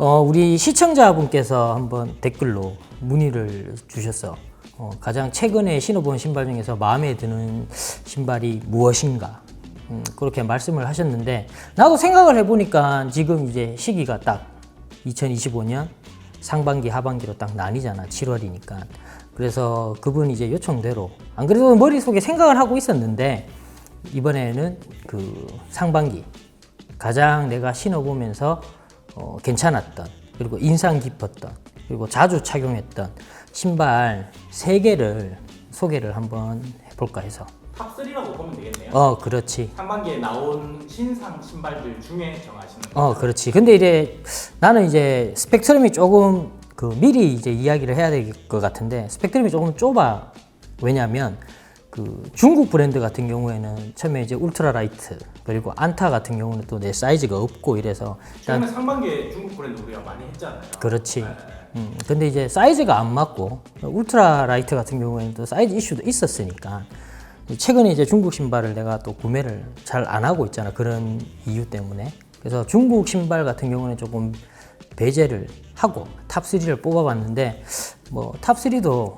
어, 우리 시청자분께서 한번 댓글로 문의를 주셨어. 어, 가장 최근에 신어본 신발 중에서 마음에 드는 신발이 무엇인가? 음, 그렇게 말씀을 하셨는데 나도 생각을 해보니까 지금 이제 시기가 딱 2025년 상반기 하반기로 딱 나뉘잖아 7월이니까 그래서 그분이 이제 요청대로 안 그래도 머릿속에 생각을 하고 있었는데 이번에는 그 상반기 가장 내가 신어보면서 어, 괜찮았던 그리고 인상 깊었던 그리고 자주 착용했던 신발 세 개를 소개를 한번 해볼까 해서. 탑3라고 보면 되겠네요. 어 그렇지. 상반기에 나온 신상 신발들 중에 정하시는 어 그렇지. 근데 이제 나는 이제 스펙트럼이 조금 그 미리 이제 이야기를 해야 될 것 같은데 스펙트럼이 조금 좁아. 왜냐하면 그 중국 브랜드 같은 경우에는 처음에 이제 울트라 라이트 그리고 안타 같은 경우는 또 내 사이즈가 없고 이래서 일단 최근에 상반기에 중국 브랜드 우리가 많이 했잖아요. 그렇지. 음, 근데 이제 사이즈가 안 맞고 울트라 라이트 같은 경우에는 또 사이즈 이슈도 있었으니까 최근에 이제 중국 신발을 내가 또 구매를 잘 안 하고 있잖아 그런 이유 때문에 그래서 중국 신발 같은 경우는 조금 배제를 하고 탑 3를 뽑아봤는데 뭐 탑 3도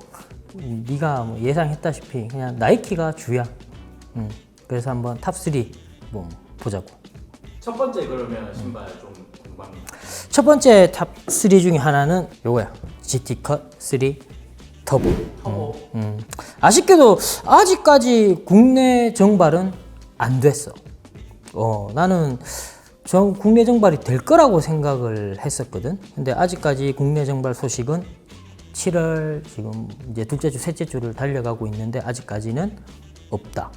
네가 뭐 예상했다시피 그냥 나이키가 주야. 음, 그래서 한번 탑3 뭐 보자고. 첫 번째 그러면 신발 좀 궁금합니다. 첫 번째 탑3 중에 하나는 요거야. GT 컷 3 터보. 터보. 음. 아쉽게도 아직까지 국내 정발은 안 됐어. 어, 나는 전 국내 정발이 될 거라고 생각을 했었거든. 근데 아직까지 국내 정발 소식은 7월 지금 이제 둘째 주, 셋째 주를 달려가고 있는데 아직까지는 없다.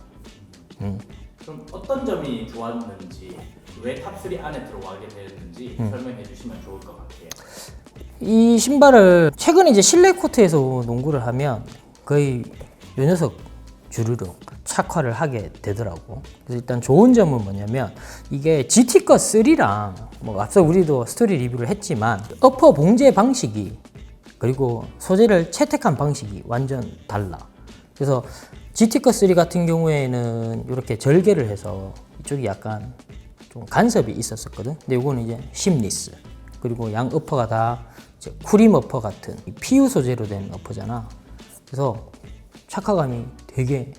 음. 그럼 어떤 점이 좋았는지 왜 탑3 안에 들어가게 됐는지 음. 설명해 주시면 좋을 것 같아요. 이 신발을 최근에 이제 실내 코트에서 농구를 하면 거의 요 녀석 주르륵 착화를 하게 되더라고. 그래서 일단 좋은 점은 뭐냐면 이게 GT 거 3랑 뭐 앞서 우리도 스토리 리뷰를 했지만 어퍼 봉제 방식이 그리고 소재를 채택한 방식이 완전 달라. 그래서 GT 거3 같은 경우에는 이렇게 절개를 해서 이쪽이 약간 좀 간섭이 있었었거든. 근데 이거는 이제 심리스. 그리고 양 어퍼가 다 쿠림 어퍼 같은 이 PU 소재로 된 어퍼잖아. 그래서 착화감이 되게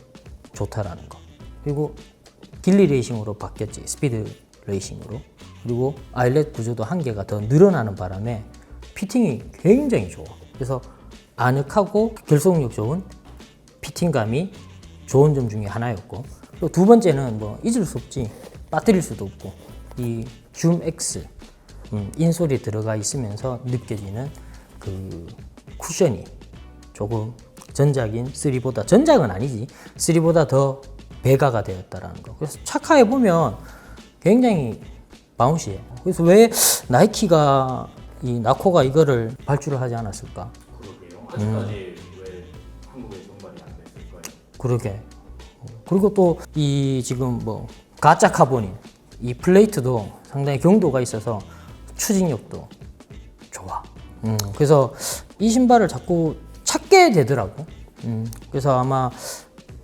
좋다라는 거. 그리고 길리 레이싱으로 바뀌었지. 스피드 레이싱으로. 그리고 아일렛 구조도 한 개가 더 늘어나는 바람에 피팅이 굉장히 좋아. 그래서 아늑하고 결속력 좋은 피팅감이 좋은 점 중에 하나였고 또 두 번째는 뭐 잊을 수 없지 빠뜨릴 수도 없고 이 줌 X 음, 인솔이 들어가 있으면서 느껴지는 그 쿠션이 조금 전작인 3보다 전작은 아니지 3보다 더 배가가 되었다라는 거 그래서 착화해 보면 굉장히 바운시해 그래서 왜 나이키가 이 나코가 이거를 발주를 하지 않았을까 그러게요. 아직까지 왜 한국에 정발이 안 됐을까요? 그러게. 그리고 또 이 지금 뭐 가짜 카본인 이 플레이트도 상당히 경도가 있어서 추진력도 좋아. 음, 그래서 이 신발을 자꾸 찾게 되더라고. 음, 그래서 아마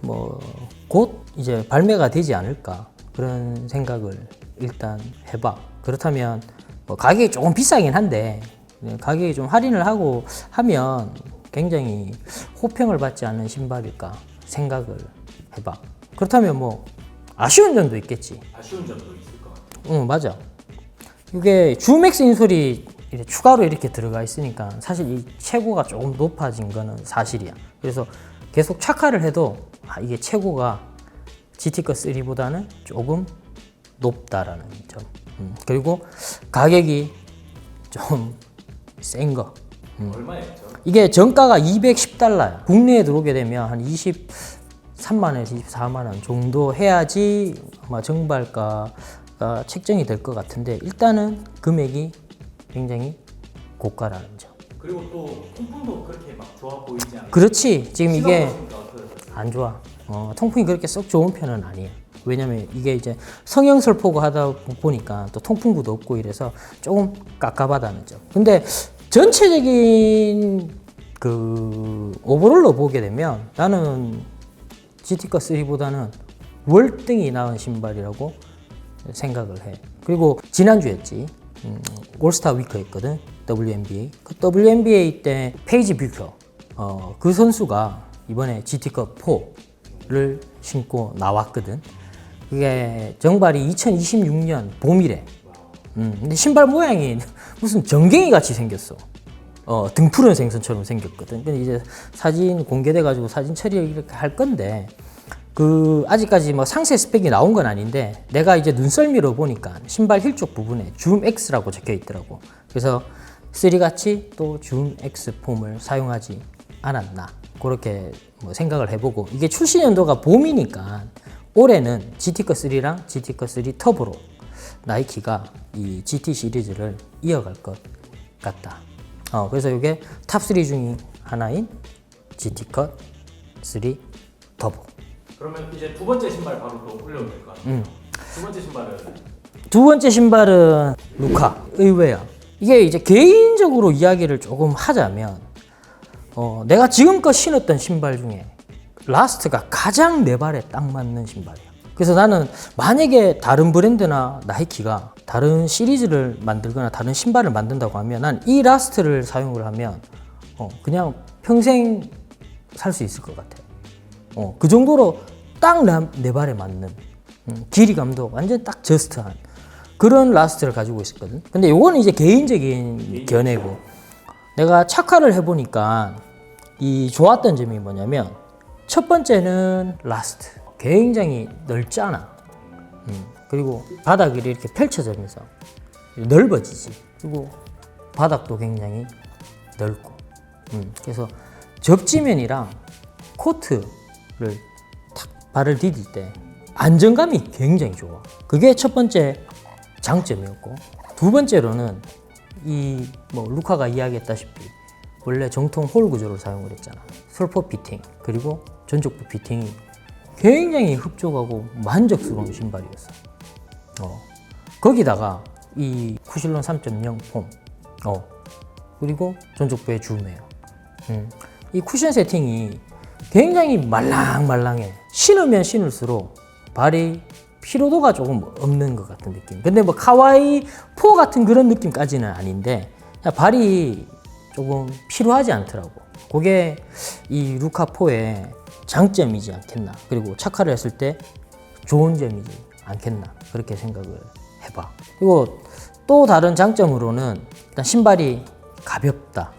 뭐 곧 이제 발매가 되지 않을까 그런 생각을 일단 해봐. 그렇다면 뭐 가격이 조금 비싸긴 한데 네, 가격이 좀 할인을 하고 하면 굉장히 호평을 받지 않는 신발일까 생각을 해봐. 그렇다면 뭐 아쉬운 점도 있겠지. 아쉬운 점도 있을 것 같아요. 응 맞아. 이게 주맥스 인솔이 추가로 이렇게 들어가 있으니까 사실 이 최고가 조금 높아진 거는 사실이야. 그래서 계속 착화를 해도 아, 이게 최고가 GT 거 3보다는 조금 높다라는 점. 음, 그리고 가격이 좀 센 거. 얼마였죠? 이게 정가가 210달러야. 국내에 들어오게 되면 한 23만원에서 24만원 정도 해야지 아마 정발가가 책정이 될 것 같은데 일단은 금액이 굉장히 고가라는 점. 그리고 또 통풍도 그렇게 막 좋아 보이지 않아요. 그렇지. 지금 이게? 안 좋아. 어, 통풍이 그렇게 썩 좋은 편은 아니야. 왜냐면 이게 이제 성형설포고 하다 보니까 또 통풍구도 없고 이래서 조금 깝깝하다는 점. 근데 전체적인 그 오버롤로 보게 되면 나는 GT가 3보다는 월등히 나은 신발이라고 생각을 해. 그리고 지난주 였지. 음, 올스타 위크였거든 WNBA. 그 WNBA 때 페이지 뷰터 어, 그 선수가 이번에 GT컵 4를 신고 나왔거든. 그게 정발이 2026년 봄이래. 음, 근데 신발 모양이 무슨 전갱이 같이 생겼어. 어, 등푸른 생선처럼 생겼거든. 근데 이제 사진 공개돼가지고 사진 처리를 이렇게 할 건데, 그, 아직까지 뭐 상세 스펙이 나온 건 아닌데, 내가 이제 눈썰미로 보니까 신발 힐 쪽 부분에 줌 X라고 적혀 있더라고. 그래서 3같이 또 줌 X 폼을 사용하지 않았나. 그렇게 뭐 생각을 해보고, 이게 출시 연도가 봄이니까, 올해는 GT커 3랑 GT커 3 터보로 나이키가 이 GT 시리즈를 이어갈 것 같다. 어, 그래서 이게 탑3 중에 하나인 GT 컷 3 터보. 그러면 이제 두 번째 신발 바로 또 올려도 될것 같아요. 두 번째 신발은 두 번째 신발은 루카 의외야. 이게 이제 개인적으로 이야기를 조금 하자면 어, 내가 지금껏 신었던 신발 중에 라스트가 가장 내 발에 딱 맞는 신발이야. 그래서 나는 만약에 다른 브랜드나 나이키가 다른 시리즈를 만들거나 다른 신발을 만든다고 하면 난 이 라스트를 사용을 하면 어, 그냥 평생 살 수 있을 것 같아. 어, 그 정도로 딱 내 발에 맞는 음, 길이감도 완전 딱 저스트한 그런 라스트를 가지고 있었거든. 근데 요거는 이제 개인적인 견해고 내가 착화를 해보니까 이 좋았던 점이 뭐냐면 첫 번째는 라스트 굉장히 넓잖아. 음, 그리고 바닥이 이렇게 펼쳐지면서 넓어지지. 그리고 바닥도 굉장히 넓고. 음, 그래서 접지면이랑 코트를 탁 발을 디딜 때 안정감이 굉장히 좋아. 그게 첫 번째 장점이었고 두 번째로는 이 뭐 루카가 이야기했다시피 원래 정통 홀 구조를 사용을 했잖아. 솔포 피팅 그리고 전족부 피팅이 굉장히 흡족하고 만족스러운 신발이었어. 어. 거기다가 이 쿠실론 3.0 폼, 어. 그리고 전족부의 줌이에요. 음. 이 쿠션 세팅이 굉장히 말랑말랑해. 신으면 신을수록 발이 피로도가 조금 없는 것 같은 느낌. 근데 뭐 카와이 포 같은 그런 느낌까지는 아닌데 발이 조금 피로하지 않더라고. 그게 이 루카포의 장점이지 않겠나. 그리고 착화를 했을 때 좋은 점이지 않겠나. 그렇게 생각을 해봐. 그리고 또 다른 장점으로는 일단 신발이 가볍다.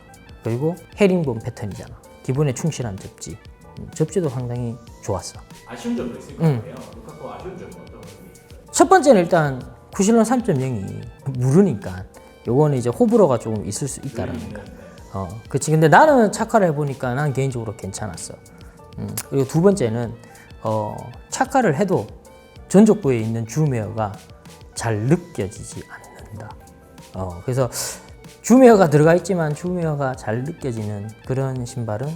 그리고 헤링본 패턴이잖아. 기본에 충실한 접지. 음, 접지도 상당히 좋았어. 아쉬운 점도 있을 것 같아요. 루카코 아쉬운 점은 어떤 점이 있을까요? 첫 번째는 일단 쿠실론 3.0이 무르니까 요거는 이제 호불호가 조금 있을 수 있다라는 거. 어, 그치. 근데 나는 착화를 해보니까 난 개인적으로 괜찮았어. 음, 그리고 두 번째는 어, 착화를 해도 전족부에 있는 줌웨어가 잘 느껴지지 않는다. 어, 그래서 줌웨어가 들어가 있지만 줌웨어가 잘 느껴지는 그런 신발은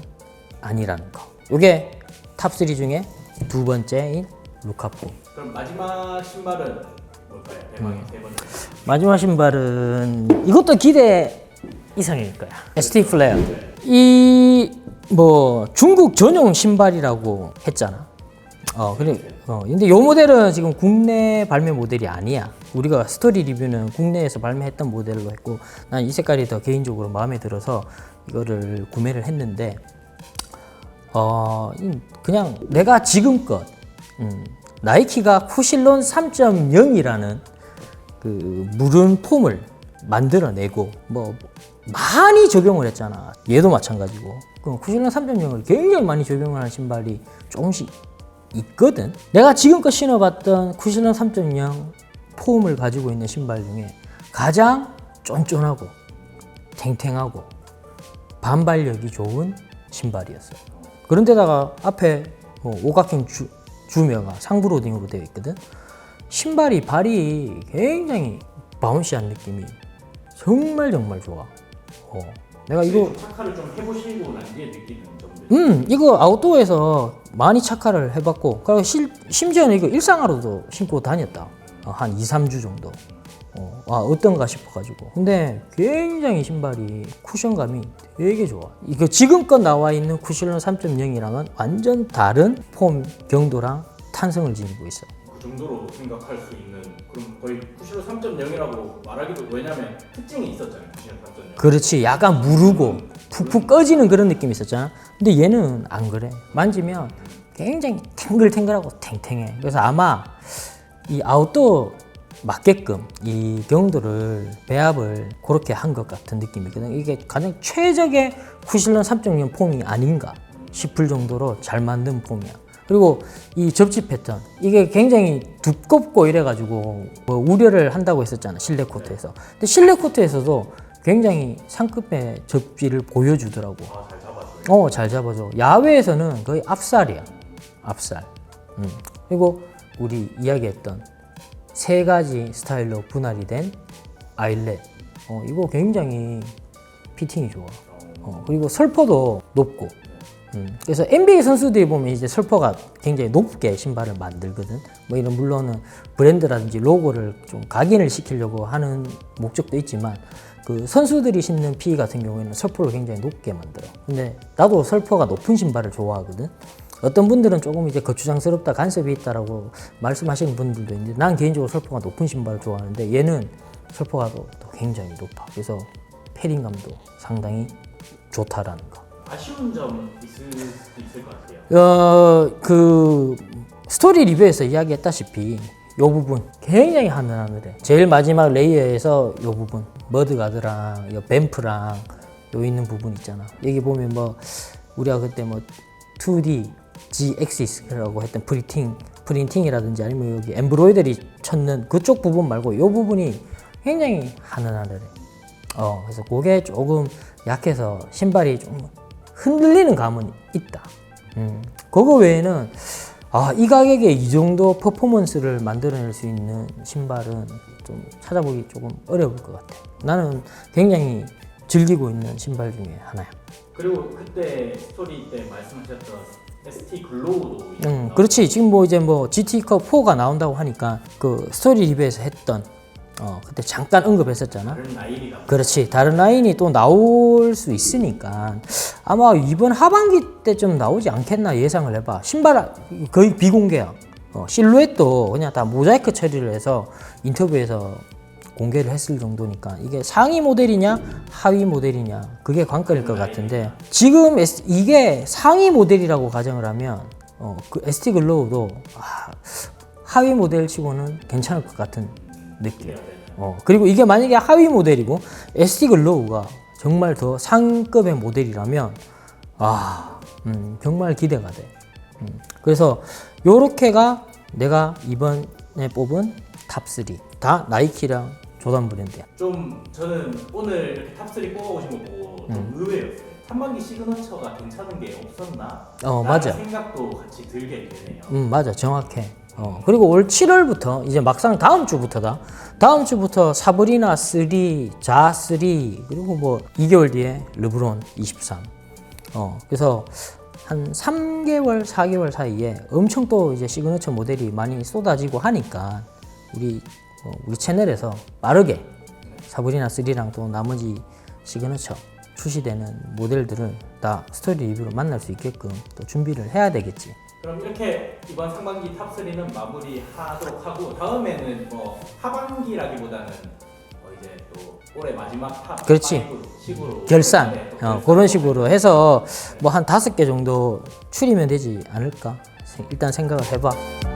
아니라는 거. 이게 탑3 중에 두 번째인 루카포. 그럼 마지막 신발은 뭘까요? 대망의 세 번째. 마지막 신발은 이것도 기대 이상일 거야. ST 플레어. 이 뭐 중국 전용 신발이라고 했잖아. 어, 그래. 어, 근데 요 모델은 지금 국내 발매 모델이 아니야. 우리가 스토리 리뷰는 국내에서 발매했던 모델로 했고, 난 이 색깔이 더 개인적으로 마음에 들어서 이거를 구매를 했는데, 어, 이 그냥 내가 지금껏 음, 나이키가 쿠실론 3.0이라는 그 무른 폼을 만들어내고 뭐 많이 적용을 했잖아. 얘도 마찬가지고. 그럼 쿠실론 3.0을 굉장히 많이 적용을 한 신발이 조금씩 있거든. 내가 지금껏 신어봤던 쿠실론 3.0 폼을 가지고 있는 신발 중에 가장 쫀쫀하고 탱탱하고 반발력이 좋은 신발이었어. 그런데다가 앞에 뭐 오각형 주, 주면가 상부 로딩으로 되어 있거든. 신발이 발이 굉장히 바운시한 느낌이 정말 정말 좋아. 어. 내가 이거 착화를 좀 해보시고 난 뒤에 느끼는 점들. 음 이거 아웃도어에서 많이 착화를 해봤고 그리고 실, 심지어는 이거 일상화로도 신고 다녔다. 어, 한 2, 3주 정도. 어, 아 어떤가 싶어가지고. 근데 굉장히 신발이 쿠션감이 되게 좋아. 이거 지금껏 나와 있는 쿠실론 3.0이랑은 완전 다른 폼 경도랑 탄성을 지니고 있어. 그 정도로 생각할 수 있는 그럼 거의 쿠시로 3.0이라고 말하기도 왜냐면 특징이 있었잖아요. 쿠시로 3.0. 그렇지. 약간 무르고 푹푹 꺼지는 그런 느낌이 있었잖아. 근데 얘는 안 그래. 만지면 굉장히 탱글탱글하고 탱탱해. 그래서 아마 이 아웃도어 맞게끔 이 경도를 배합을 그렇게 한 것 같은 느낌이거든. 이게 가장 최적의 쿠실런 3.0 폼이 아닌가 싶을 정도로 잘 만든 폼이야 그리고 이 접지 패턴 이게 굉장히 두껍고 이래가지고 뭐 우려를 한다고 했었잖아 실내 코트에서 근데 실내 코트에서도 굉장히 상급의 접지를 보여주더라고 아, 잘 잡았어요. 어, 잘 잡아줘. 야외에서는 거의 앞살이야. 앞살. 음. 그리고 우리 이야기했던 세 가지 스타일로 분할이 된 아일렛. 어, 이거 굉장히 피팅이 좋아. 어, 그리고 설퍼도 높고. 음. 그래서 NBA 선수들이 보면 이제 설퍼가 굉장히 높게 신발을 만들거든. 뭐 이런 물론은 브랜드라든지 로고를 좀 각인을 시키려고 하는 목적도 있지만 그 선수들이 신는 피 같은 경우에는 설퍼를 굉장히 높게 만들어. 근데 나도 설퍼가 높은 신발을 좋아하거든. 어떤 분들은 조금 이제 거추장스럽다, 간섭이 있다라고 말씀하시는 분들도 있는데 난 개인적으로 설퍼가 높은 신발을 좋아하는데 얘는 설퍼가 또, 또 굉장히 높아. 그래서 패링감도 상당히 좋다라는 거. 아쉬운 점 있을 수 있을 것 같아요. 어, 그 스토리 리뷰에서 이야기했다시피 요 부분 굉장히 하늘하늘해. 제일 마지막 레이어에서 요 부분 머드가드랑 요 뱀프랑 요 있는 부분 있잖아. 여기 보면 뭐 우리가 그때 뭐 2D G 엑시스라고 했던 프린팅 프린팅이라든지 아니면 여기 엠브로이더리 쳤는 그쪽 부분 말고 요 부분이 굉장히 하늘하늘해. 어, 그래서 그게 조금 약해서 신발이 좀 흔들리는 감은 있다. 음, 그거 외에는 아, 이 가격에 이 정도 퍼포먼스를 만들어낼 수 있는 신발은 좀 찾아보기 조금 어려울 것 같아. 나는 굉장히 즐기고 있는 신발 중에 하나야. 그리고 그때 스토리 때 말씀하셨던 ST 글로우도 음, 그렇지. 지금 뭐 이제 뭐 GT컵 4가 나온다고 하니까 그 스토리 리뷰에서 했던 어, 그때 잠깐 언급했었잖아. 그렇지. 다른 라인이 또 나올 수 있으니까 아마 이번 하반기 때좀 나오지 않겠나 예상을 해봐. 신발 거의 비공개야. 어, 실루엣도 그냥 다 모자이크 처리를 해서 인터뷰에서 공개를 했을 정도니까 이게 상위 모델이냐 하위 모델이냐 그게 관건일 것 같은데 지금 S- 이게 상위 모델이라고 가정을 하면 어, 그 ST 글로우도 아, 하위 모델 치고는 괜찮을 것 같은 느낌. 어, 그리고 이게 만약에 하위 모델이고 SD 글로우가 정말 더 상급의 모델이라면 아, 음, 정말 기대가 돼. 음, 그래서 요렇게가 내가 이번에 뽑은 탑3 다 나이키랑 조던 브랜드야. 좀 저는 오늘 이렇게 탑3 뽑아오신 거 보고 좀 음. 의외였어요. 한반기 시그너처가 괜찮은 게 없었나? 어, 맞아. 생각도 같이 들게 되네요. 음, 맞아. 정확해. 어, 그리고 올 7월부터 이제 막상 다음 주부터다. 다음 주부터 사브리나 3, 자 3, 그리고 뭐 2개월 뒤에 르브론 23. 어, 그래서 한 3개월, 4개월 사이에 엄청 또 이제 시그너처 모델이 많이 쏟아지고 하니까 우리 어, 우리 채널에서 빠르게 사브리나 3랑 또 나머지 시그너처 출시되는 모델들을 다 스토리 리뷰로 만날 수 있게끔 또 준비를 해야 되겠지. 그럼 이렇게 이번 상반기 탑3는 마무리하도록 하고 다음에는 뭐 하반기라기보다는 뭐 이제 또 올해 마지막 탑 그렇지. 5 식으로 결산 네, 또 어. 그런 식으로 해서 뭐 한 다섯 개 정도 추리면 되지 않을까 일단 생각을 해봐 음.